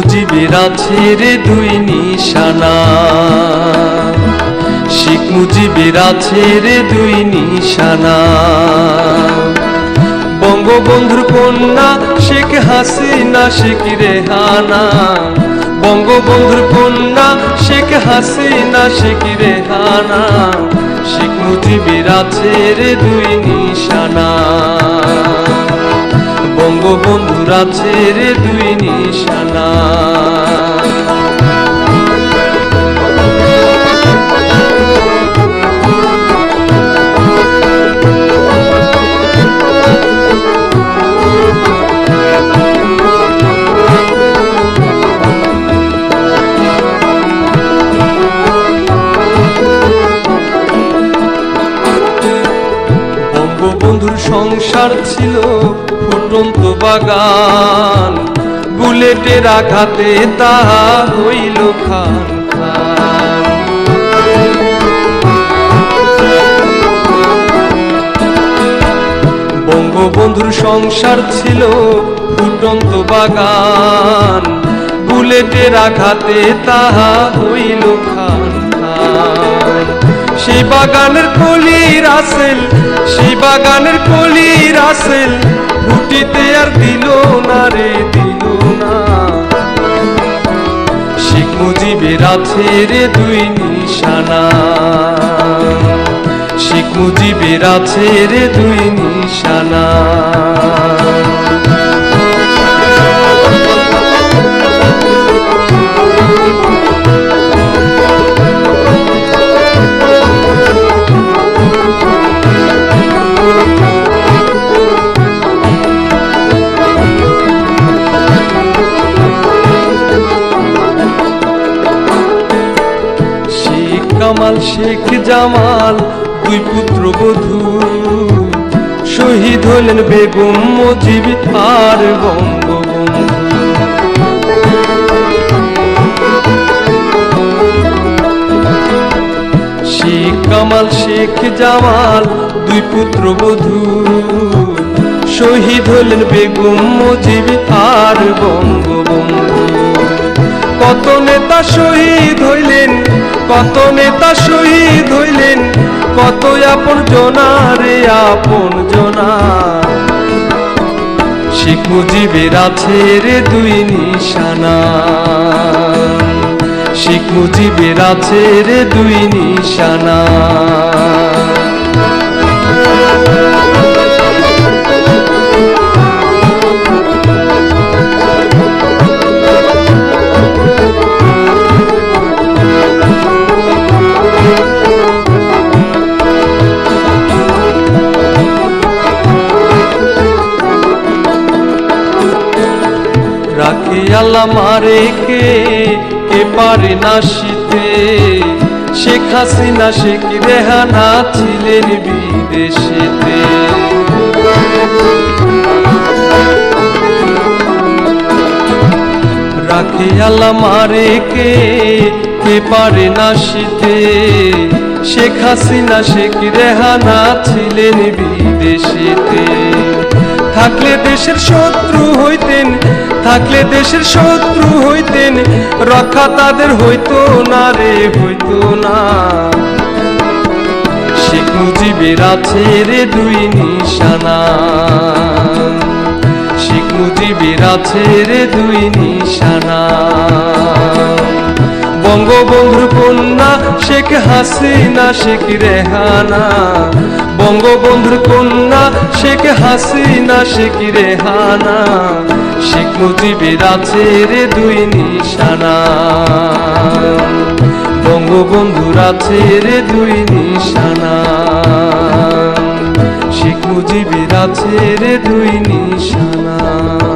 আছে রে দুই নিশানা। শেখ মুজিবের আছে রে দুই নিশানা। বঙ্গবন্ধুর কন্যা শেখ হাসিনা, শেখ রেহানা। বঙ্গবন্ধুর কন্যা শেখ হাসিনা, শেখ রেহানা। শেখ মুজিবের আছে রে দুই নিশানা। বঙ্গবন্ধুর আছে রে দুই নিশানা। বঙ্গবন্ধুর সংসার ছিল ফুটন্ত বাগান। বুলেটের আঘাতে তাহা হইল খান বঙ্গবন্ধুর সংসার ছিল ফুটন্ত বাগান। বুলেটের আঘাতে তাহা হইল খান সেই বাগানের কলি রাসেল সেই বাগানের কলি রাসেল ফুটিতে আর দিল না রে, দিল না। শেখ মুজিবের আছে রে দুই নিশানা। শেখ মুজিবের আছে রে দুই নিশানা। কামাল শেখ জামাল, দুই পুত্র বধূ। শহীদ হলেন বেগম মুজিব আর শেখ কামাল শেখ জামাল, দুই পুত্র বধূ। শহীদ হলেন বেগম মুজিব আর বঙ্গবন্ধু। কত নেতা শহীদ হইলেন, কত নেতা শহীদ হইলেন কত আপন জনা আপন জনা। শেখ মুজিবের আছে রে দুই নিশানা। শেখ মুজিবের আছে রে দুই নিশানা। রাখে আল্লাহ মারে কে? কে পারে না শীতে? শেখ হাসিনা শেখ রেহানা ছিলেন বিদেশেতে? রাখে আল্লাহ মারে কে? কে পারে না শীতে? শেখ হাসিনা শেখ রেহানা ছিলেন বিদেশেতে? থাকলে দেশের শত্রু হইতেন থাকলে দেশের শত্রু হইতেন রক্ষা তাদের হইতো না রে, হইতো না। শেখ মুজিবের আছে রে দুই নিশানা। শেখ মুজিবের আছে রে দুই নিশানা। বঙ্গবন্ধুর কন্যা শেখ হাসিনা, শেখ রেহানা। বঙ্গবন্ধুর কন্যা শেখ হাসিনা, শেখ রেহানা। শেখ মুজিবের আছে রে দুই নিশানা। বঙ্গবন্ধুর আছে রে দুই নিশানা। শেখ মুজিবের আছে রে দুই নিশানা।